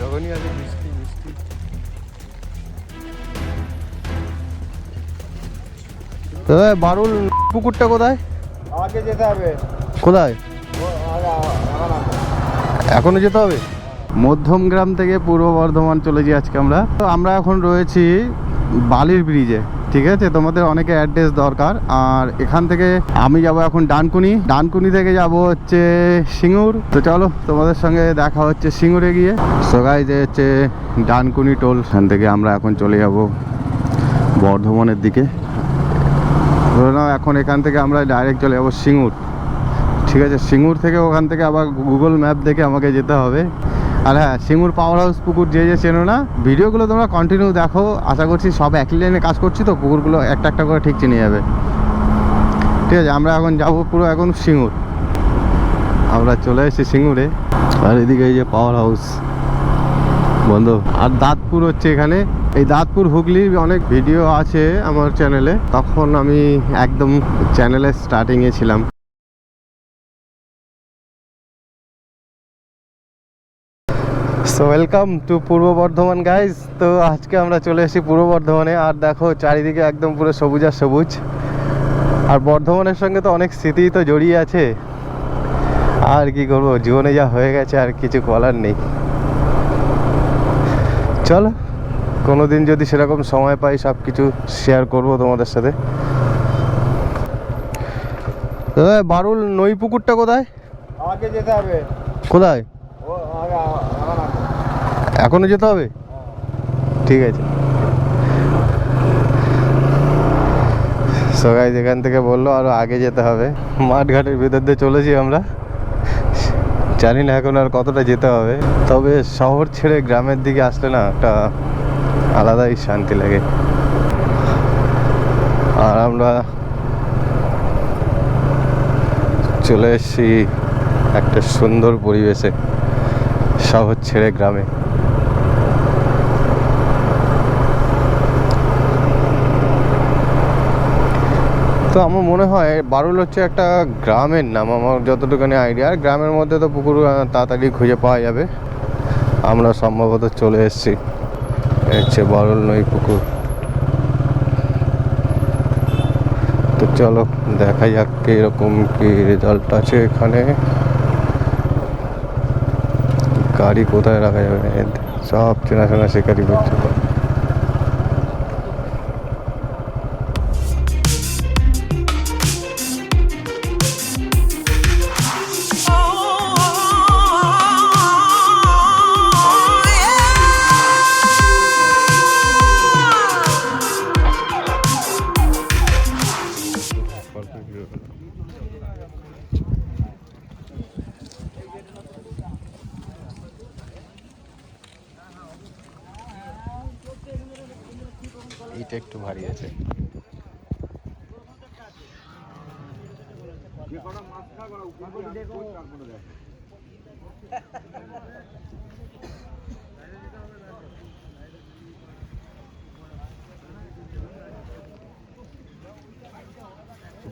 যখনই আছে বৃষ্টি বৃষ্টি দাদা বারুল পুকুরটা কোথায়? আগে যেতে হবে। কোথায়? এখনও যেতে হবে? মধ্যম গ্রাম থেকে পূর্ব বর্ধমান চলেছি আজকে আমরা। তো আমরা এখন রয়েছি বালির ব্রিজে। ঠিক আছে? তোমাদের অনেকে অ্যাড্রেস দরকার। আর এখান থেকে আমি যাব এখন ডানকুনি। ডানকুনি থেকে যাব হচ্ছে সিঙ্গুর। তো চলো, তোমাদের সঙ্গে দেখা হচ্ছে সিঙ্গুরে গিয়ে। সগাই যে হচ্ছে ডানকুনি টোল। এখান থেকে আমরা এখন চলে যাব বর্ধমানের দিকে। ধরে নাও, এখন এখান থেকে আমরা ডাইরেক্ট চলে যাব সিঙ্গুর। ঠিক আছে? সিঙ্গুর থেকে ওখান থেকে আবার গুগল ম্যাপ দেখে আমাকে যেতে হবে। আর হ্যাঁ সিঙ্গুর পাওয়ার হাউস পুকুর যে যে চেনো না, ভিডিওগুলো তোমরা কন্টিনিউ দেখো। আশা করছি সব একই লাইনে কাজ করছি তো, পুকুরগুলো একটা একটা করে ঠিক চিনে যাবে। ঠিক আছে, আমরা এখন যাব পুরো এখন সিঙ্গুর। আমরা চলে এসেছি সিঙ্গুরে। আর এদিকে এই যে পাওয়ার হাউস বন্ধ, আর দাঁতপুর হচ্ছে এখানে। এই দাঁতপুর হুগলির অনেক ভিডিও আছে আমার চ্যানেলে তখন আমি একদম চ্যানেলের স্টার্টিংয়ে ছিলাম। So welcome to Purba Bardhaman guys তো আজকে আমরা চলে এসেছি পূর্ব বর্ধমানে আর দেখো চারিদিকে একদম পুরো সবুজ আর সবুজ। আর বর্ধমানের সঙ্গে তো অনেক স্মৃতিই তো জড়িয়ে আছে। আর কি করব জীবনে যা হয়ে গেছে আর কিছু বলার নেই। চলো কোনো দিন যদি সেরকম সময় পাই সব কিছু শেয়ার করব তোমাদের সাথে। দাদা বারুল নই পুকুরটা কোথায়? আগে যেতে হবে। কোথায়? এখনও যেতে হবে? ঠিক আছে। সবাই যেখান থেকে বলল আরও আগে যেতে হবে। মাঠঘাটের ভিতর দিয়ে চলেছি আমরা। জানি না এখন আর কতটা যেতে হবে। তবে শহর ছেড়ে গ্রামের দিকে আসলে না, একটা আলাদাই শান্তি লাগে। আর আমরা চলে এসেছি একটা সুন্দর পরিবেশে, শহর ছেড়ে গ্রামে। তো আমার মনে হয় বারুল হচ্ছে একটা গ্রামের নাম, আমার যতটুকুনি আইডিয়া আর গ্রামের মধ্যে তো পুকুর তাড়াতাড়ি খুঁজে পাওয়া যাবে। আমরা সম্ভবত চলে এসেছি। হচ্ছে বারুল নই পুকুর। তো চলো, দেখা যাক কীরকম কি রেজাল্ট আছে এখানে। গাড়ি কোথায় রাখা যাবে? সব চেনাশোনা শিকারি করছে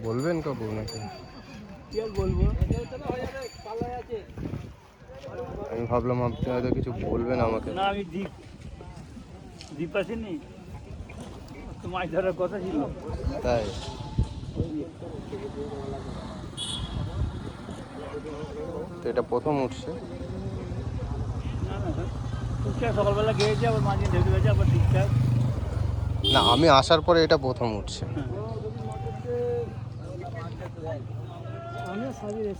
বলবেন কাকু নাকি? আমি ভাবলাম আপনি হয়তো কিছু বলবেন আমাকে। না আমি দ্বীপ দ্বীপ আসেনি? মাছ ধরার কথা ছিল। তাই? তো এটা প্রথম উঠছে। না না সকালবেলা গিয়েছে আবার মাঝে ঢেকে গেছে আবার ঠিকঠাক। না আমি আসার পরে এটা প্রথম উঠছে। আমিও সাজিয়ে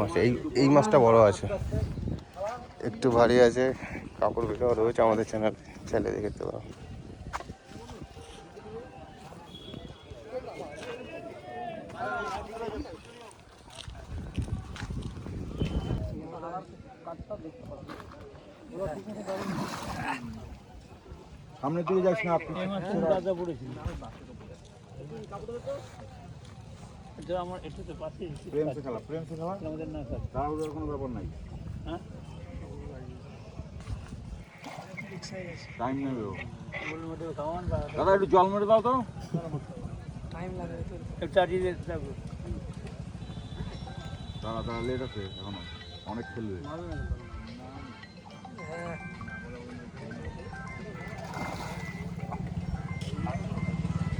মাছ এই এই মাছটা বড় আছে। একটু ভারী আছে কাপড় ভিডিও রয়েছে আমাদের চ্যানেল চ্যানেলে দেখতে পারো সামনের দিকে যাস না আপনি। এই দাদা পড়েছিল। এটা আমার একটু তো পাশে প্রেম সে খেলা প্রেম সে খেলা? আমাদের না স্যার তাড়াহুড়োর কোনো ব্যাপার নাই। হ্যাঁ? টাইম নেবে দাদা একটু জল মেরে দাও তো। দিয়ে থাকব দাদা দাদা লেট আছে এখনও। অনেক খেলবে। ভালো লাগে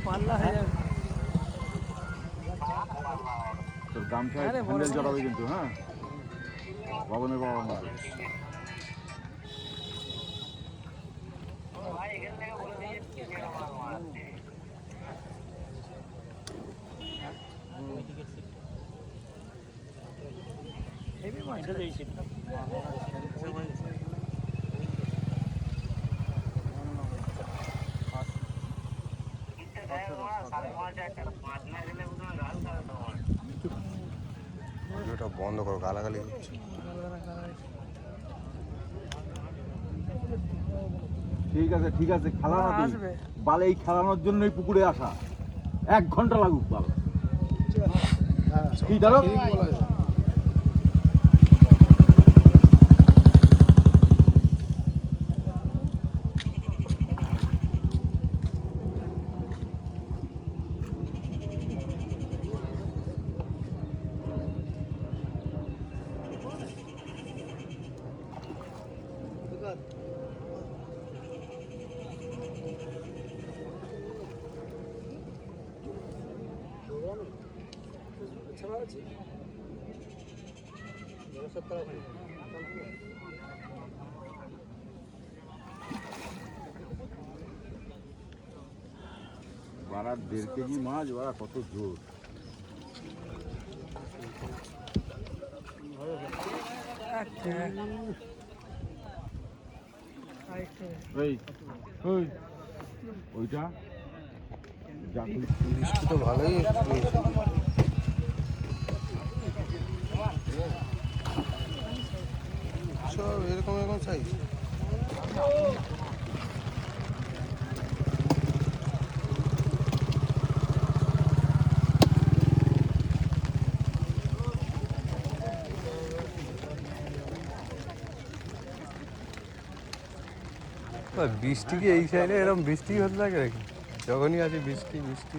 পাল্লা হয়ে যাবে। তোর গামছায় আরে বড় হ্যান্ডেল বড়। জড়াবে কিন্তু হ্যাঁ? বাবনের বাবার মতো হেভি মাছ এই শিপটা ভিডিওটা বন্ধ করো গালাগালি ঠিক আছে ঠিক আছে খেলা না বালে এই খেলানোর জন্যই পুকুরে আসা। এক ঘণ্টা লাগুক বাল। কি ধরো বারা দেড় কেজি মাছ বারা কত জোর। ওইটা? তো ভালোই। সব এরকম এরকম বৃষ্টি কি এই সাইডে এরকম বৃষ্টি হতে লাগে নাকি? যখনই আছে বৃষ্টি বৃষ্টি।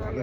ভালো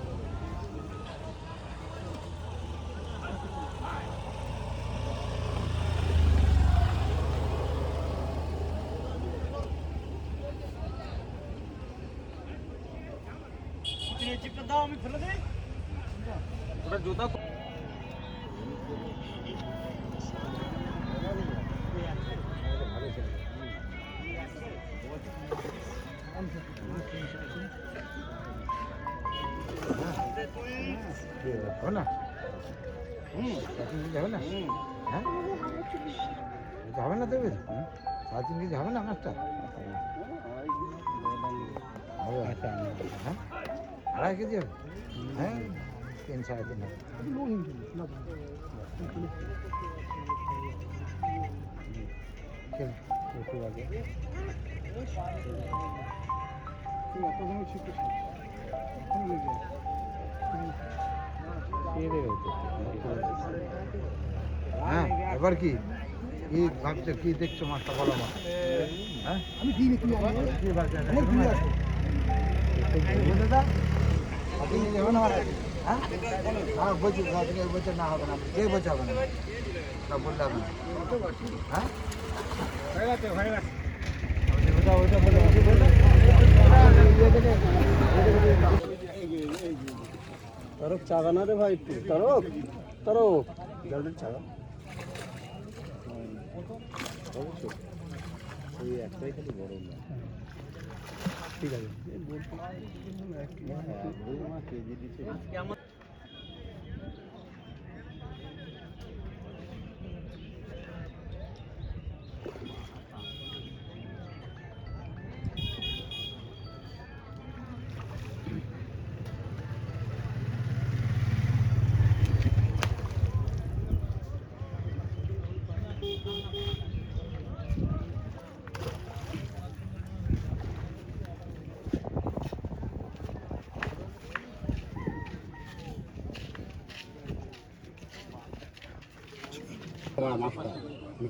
চিপটা দাও আমি ফেলে দিই। ওটা জুতা হবে না? যাবে না? হ্যাঁ? হবে না দেবে? সাড়ে তিন কেজি হবে না মাছটা? হবে। হ্যাঁ? আড়াই কেজি হবে হ্যাঁ তিন সাড়ে তিন? হ্যাঁ এবার কি কি ভাবছ কি দেখছ মাছটা বলো মাছ হ্যাঁ আমি কি যাবেন আমার হ্যাঁ? বলছি না হবে না বলছে হবে না তা বললে হবে তরক চাগা না রে ভাই একটু তরক তরক জলের চাগা ওই একটাই খালি বড় না ঠিক আছে।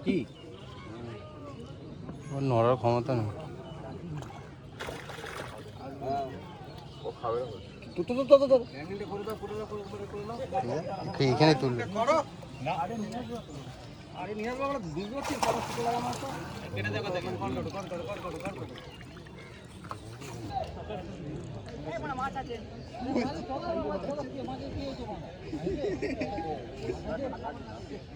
কি? ওর নড়ার ক্ষমতা নেই। ঠিক এখানে তুলবে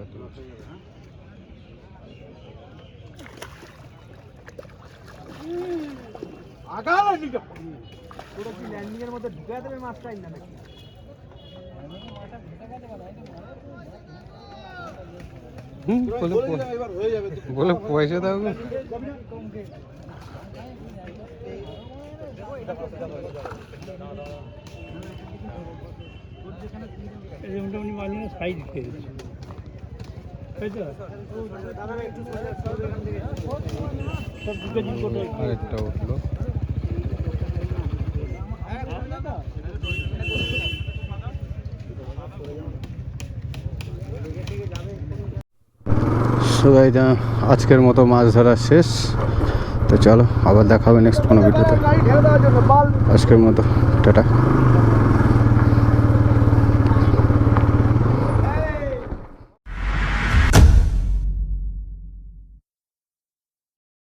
একটা তুলছে আগালা দিকে। পুরো কি ল্যান্ডিং এর মধ্যে ঢুকে দেবে মাছটাই না নাকি? বলে পয়সা দাও। এই মোটামুটি মানিয়ে সাইজ খেয়ে দিচ্ছে তাই তো সব দু কেজি করে আরেকটা উঠল। আজকের মতো মাছ ধরা শেষ। তো চলো, আবার দেখা হবে নেক্সট কোনো ভিডিওতে আজকের মতো, টাটা।